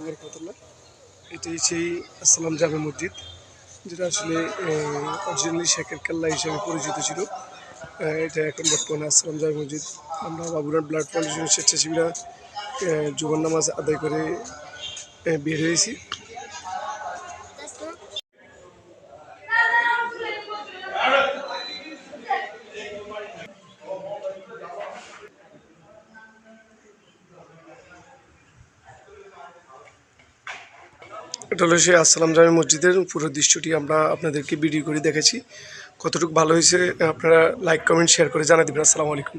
আলাইকুম এটাই সেই আসসালাম জামে মসজিদ, যেটা আসলে অরিজিনালি শেখের কেল্লা হিসেবে পরিচিত ছিল। এটা এখন বর্তমানে আসসালাম জামে মসজিদ। আমরা বাবুরান ব্লাড ফাউন্ডেশনের স্বেচ্ছাসেবীরা যুবন নামাজ আদায় করে বের হয়েছি। এটা হলো সেই আসসালাম জামি মসজিদের পুরো দৃশ্যটি আমরা আপনাদেরকে ভিডিও করে দেখেছি কতটুকু ভালো হয়েছে আপনারা লাইক কমেন্ট শেয়ার করে জানা দেবেন। আসসালাম আলাইকুম।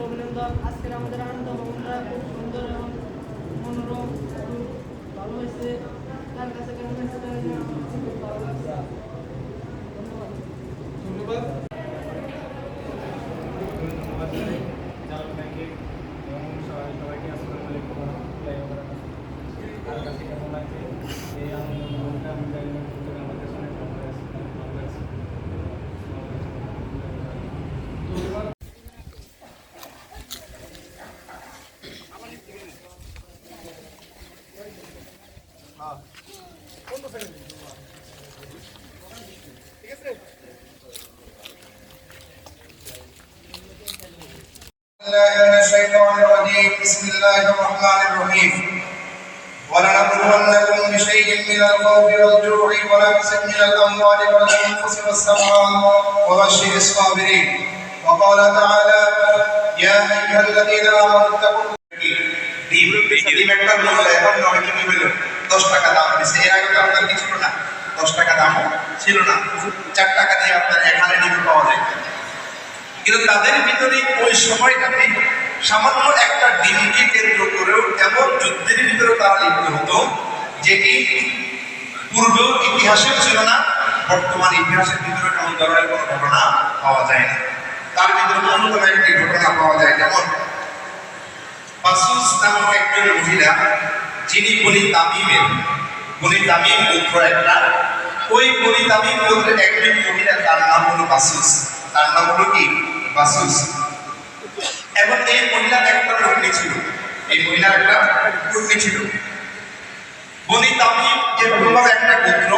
অভিনন্দন আজকের আমাদের আনন্দ সুন্দর এবং মনোরম বারাকাতুহু আর কাছে কেমন লাগছে এই আনন্দ ভবনটা আমি জানি না কিন্তু আমাদের সামনে ভালো লাগছে ভালো লাগছে ধন্যবাদ الله من الشيطان الرجيم بسم الله الرحمن الرحيم ولنبلونكم بشيء من الخوف والجوع ونقص من الاموال والانفس والثمرات وبشر الصابرين وقال تعالى يا ايها الذين امنوا اتقوا ডিম ডিম একটা মূল্য এখন নয় কি হইল দশ টাকা দাম দিচ্ছে এর আগে তো আপনার কি ছিল না দশ টাকা দাম ছিল না চার টাকা দিয়ে আপনার এখানে ডিম পাওয়া যায় কিন্তু তাদের ভিতরে ওই সময়টাতে সামান্য একটা ডিমকে কেন্দ্র করেও এমন যুদ্ধের যেটি পূর্ব ইতিহাসেও ছিল না, বর্তমান ইতিহাসের ভিতরে এমন ধরনের কোনো ঘটনা পাওয়া যায় না। তার ভিতরে অন্যতম একটি ঘটনা পাওয়া যায় যেমন বাসুস নামক একজন মহিলা, যিনি বনি তামিমের, বনি তামিম পুত্র একটা। ওই বনি তামিম পুত্রের একজন মহিলা, তার নাম হলো বাসুস তার নাম হলো কি? বাসুস এবং এই মহিলার একটা পত্নী ছিল এই মহিলার একটা পত্নী ছিল বনি তামিম যে একটা পুত্র